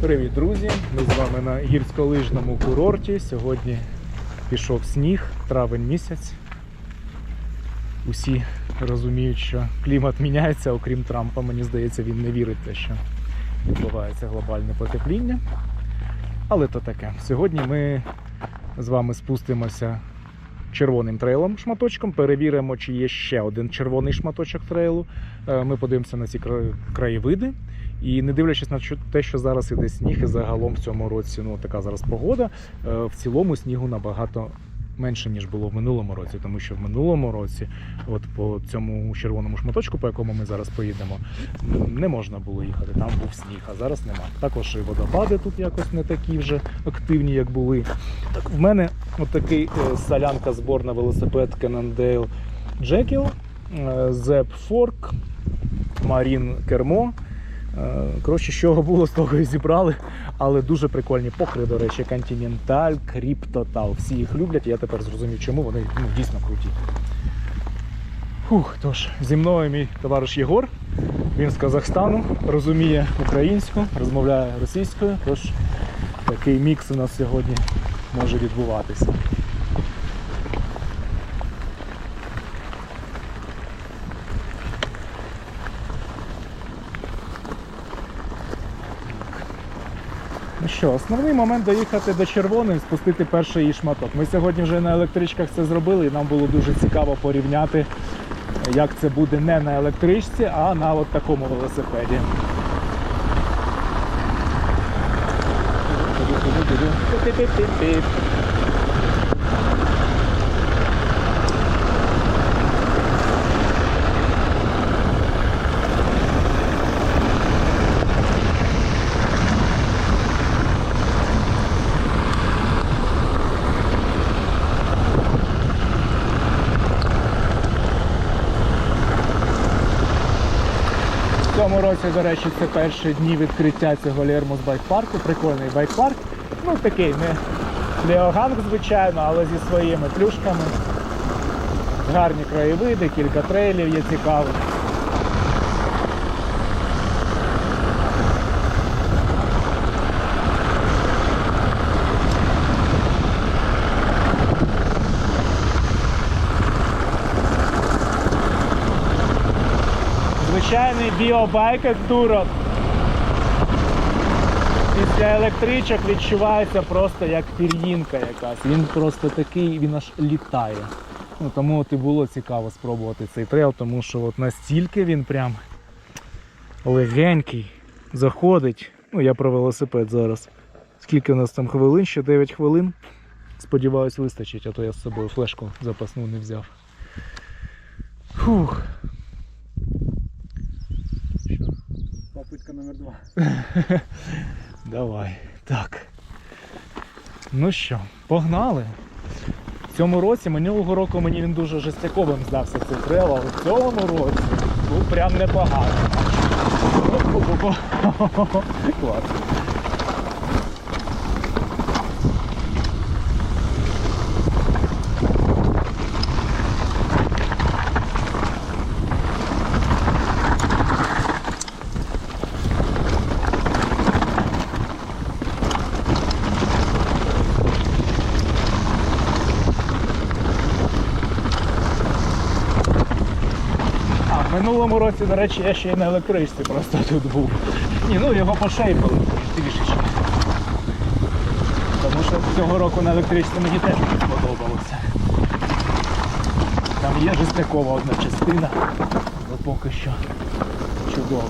Привіт, друзі! Ми з вами на гірськолижному курорті. Сьогодні пішов сніг, травень місяць. Усі розуміють, що клімат міняється, окрім Трампа. Мені здається, він не вірить те, що відбувається глобальне потепління. Але то таке. Сьогодні ми з вами спустимося червоним трейлом шматочком, перевіримо, чи є ще один червоний шматочок трейлу. Е, Ми подивимося на ці краєвиди. І не дивлячись на те, що зараз іде сніг, і загалом в цьому році ну така зараз погода. е, В цілому снігу набагато менше ніж було в минулому році, тому що в минулому році, от по цьому червоному шматочку, по якому ми зараз поїдемо, не можна було їхати. Там був сніг, а зараз нема. Також і водопади тут якось не такі вже активні, як були. Так, в мене от такий е, солянка зборна велосипед Cannondale Jekyll, е, Zep Fork, Marine кермо. Е, Коротше, що було, з того і зібрали. Але дуже прикольні покри, до речі, Continental, Cryptotal. Всі їх люблять, і я тепер зрозумів, чому вони ну, дійсно круті. Фух, тож, зі мною мій товариш Єгор. Він з Казахстану, розуміє українську, розмовляє російською. Тож такий мікс у нас сьогодні може відбуватися. Що, основний момент доїхати до червоної, спустити перший її шматок. Ми сьогодні вже на електричках це зробили, і нам було дуже цікаво порівняти, як це буде не на електричці, а на от такому велосипеді. Піп-піп-піп-піп. Році, до речі, це перші дні відкриття цього Лермус байк-парку. Прикольний байк-парк. Ну такий, не Леоганг, звичайно, але зі своїми плюшками. Гарні краєвиди, кілька трейлів є цікавих. Звичайний біобайк ендуро. Після електричок відчувається просто як пір'їнка якась. Він просто такий, він аж літає. Ну, тому от і було цікаво спробувати цей трейл, тому що от настільки він прям легенький, заходить. Ну, я про велосипед зараз. Скільки у нас там хвилин? Ще 9 хвилин. Сподіваюсь, вистачить, а то я з собою флешку запасну не взяв. Фух. Два. Давай. Так. Ну що, погнали. В цьому році, минулого року мені він дуже жестяковим здався цей трейл, але в цьому році був прям непогано. О-о-о. минулому році, до речі, я ще й на електричці просто тут був. Ні, ну його пошейпили трішечки. Тому що цього року на електричці мені теж дуже сподобалося. Там є жестякова одна частина, але поки що чудово.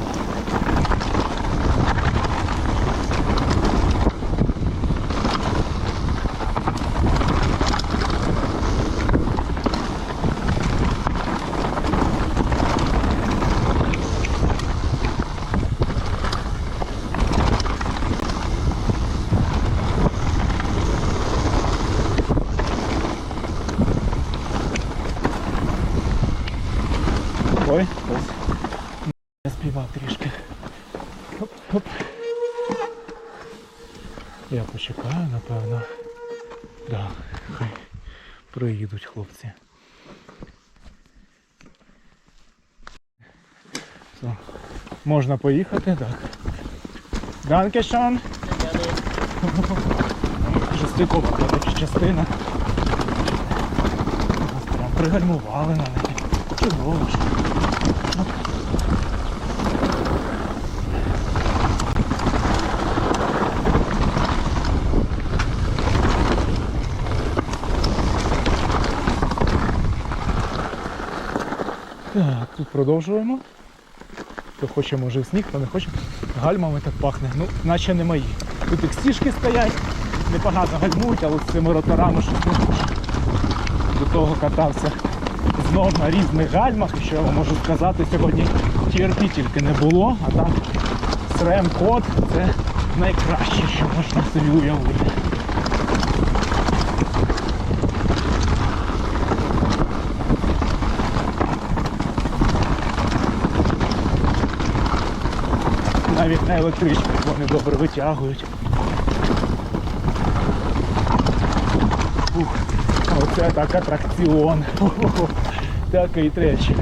Ой, ось. Я співав трішки. Хоп, хоп. Я почекаю, напевно. Да, хай приїдуть хлопці. Все. Можна поїхати, так. Данкешон. Шестикована така частина. Прям пригальмували на неї. Чудово. Так, тут продовжуємо. Хто хоче, може сніг, хто не хоче. Гальмами так пахне. Ну, наче не мої. Тут і стіжки стоять, непогано гальмують, але з цими роторами щось не. До того катався знов на різних гальмах. І що я вам можу сказати, сьогодні TRP тільки не було, а так SRAM код це найкраще, що можна собі уявити. Навіть на електричках вони добре витягують. Оце так атракціон. Такий тречик.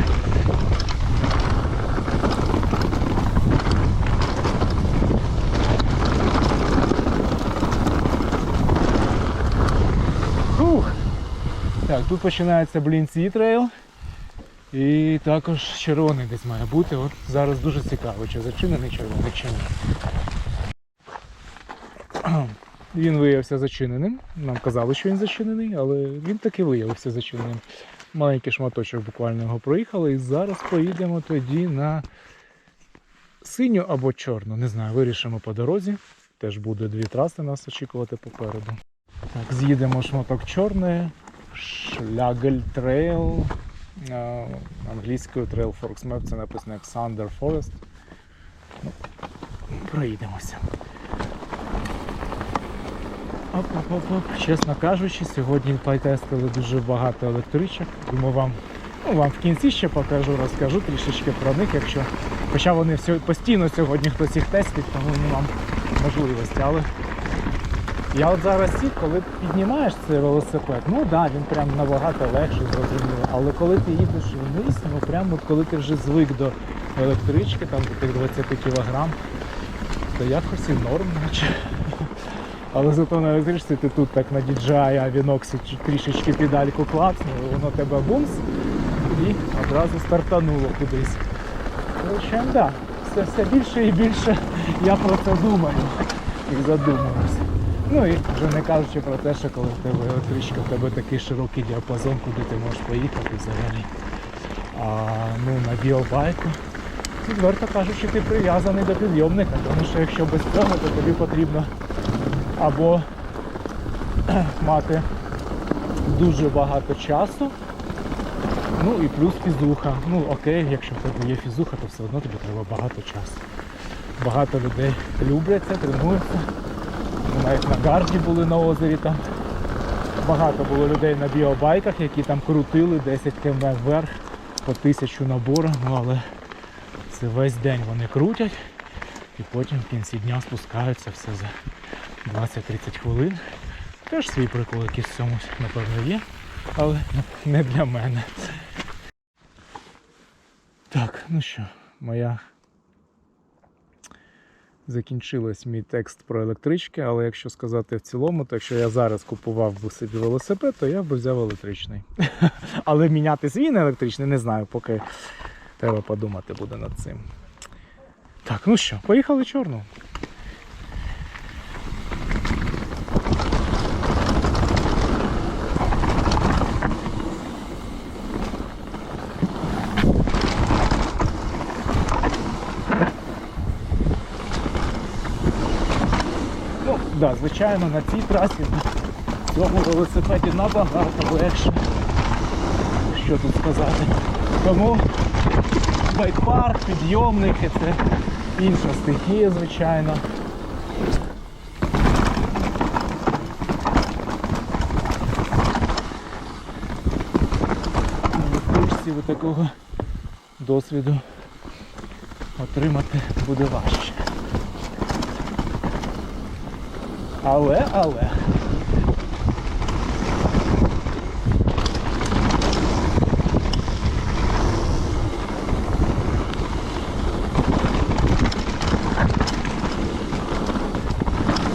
Ух. Так, тут починається блінці трейл. І також червоний десь має бути. От зараз дуже цікаво, чи зачинений червоний, чи ні. Він виявився зачиненим. Нам казали, що він зачинений, але він таки виявився зачиненим. Маленький шматочок буквально його проїхали. І зараз поїдемо тоді на синю або чорну. Не знаю, вирішимо по дорозі. Теж буде дві траси нас очікувати попереду. Так, з'їдемо шматок чорної, Шлягель Трейл. Англійською Trail Forks Map це написано як Thunder Forest. Ну, проїдемося. Оп-оп-оп-оп. Чесно кажучи, сьогодні потестили дуже багато електричок. Думаю, вам, ну, вам в кінці ще покажу, розкажу трішечки про них, якщо. Хоча вони всі, постійно сьогодні хтось їх тестить, тому не вам можливості. Але я от зараз сів, коли піднімаєш цей велосипед, ну так, да, він прям набагато легший, зрозуміло. Але коли ти їдеш вниз, ну прямо коли ти вже звик до електрички, там до тих 20 кілограм, то якось і норм, наче. Але зато на електричці ти тут так на DJI Avinox трішечки педальку клацнув, воно тебе бумс і одразу стартануло кудись. Короче, да, все, все більше і більше я про це думаю і задумуюся. Ну і вже не кажучи про те, що коли в тебе електричка, в тебе такий широкий діапазон, куди ти можеш поїхати взагалі. А ну на біобайку, відверто кажучи, ти прив'язаний до підйомника, тому що якщо без цього, то тобі потрібно або мати дуже багато часу, ну і плюс фізуха. Ну окей, якщо в тебе є фізуха, то все одно тобі треба багато часу. Багато людей люблять це, тренуються. Навіть на гарді були на озері там. Багато було людей на біобайках, які там крутили 10 км вверх по тисячу набору, ну але це весь день вони крутять і потім в кінці дня спускаються все за 20-30 хвилин. Теж свій прикол якийсь в цьому, напевно, є, але не для мене. Так, ну що, моя закінчилась мій текст про електрички, але якщо сказати в цілому, то якщо я зараз купував би собі велосипед, то я б взяв електричний. Але міняти свій на електричний не знаю, поки треба подумати буде над цим. Так, ну що, поїхали чорну. Ну, да, звичайно, на цій трасі на цьому велосипеді набагато легше. Що тут сказати. Тому байкпарк, підйомники це інша стихія, звичайно. Ви такого досвіду отримати буде важче. Але, але.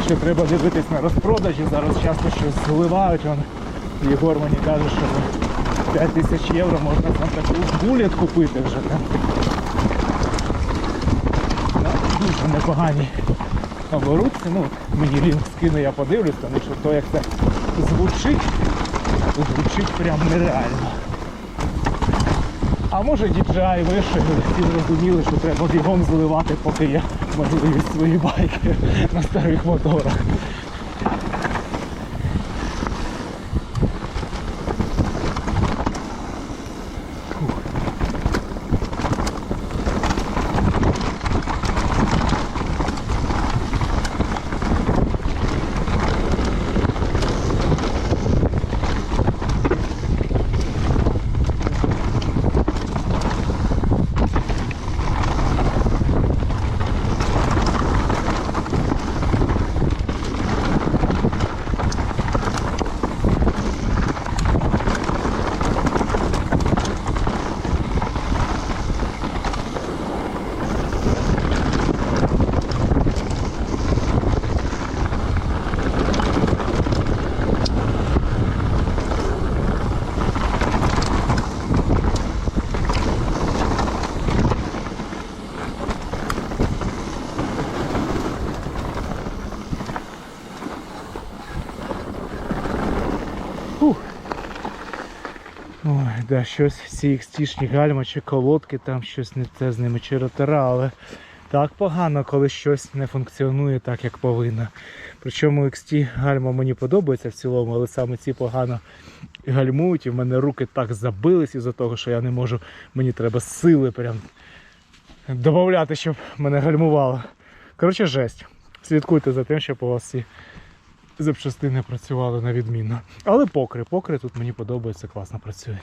що треба дивитись на розпродажі. Зараз часто щось зливають. Он, Єгор мені каже, що 5 тисяч євро можна там таку буліт купити вже там. Дуже непогані оборудці. Ну, мені лінк скине, я подивлюсь, тому що то як це звучить, звучить прям нереально. А може DJI вишили всі зрозуміли, що треба бігом зливати, поки є можливість свої байки на старих моторах. Ой, да, щось ці XT-шні гальма чи колодки, там щось не те з ними чи ротора, але так погано, коли щось не функціонує так, як повинно. Причому XT гальма мені подобається в цілому, але саме ці погано гальмують, і в мене руки так забились із-за того, що я не можу, мені треба сили прям додати, щоб мене гальмувало. Коротше, жесть. Слідкуйте за тим, щоб у вас ці запчастини працювали на відмінно. Але покри, покри тут мені подобається, класно працюють.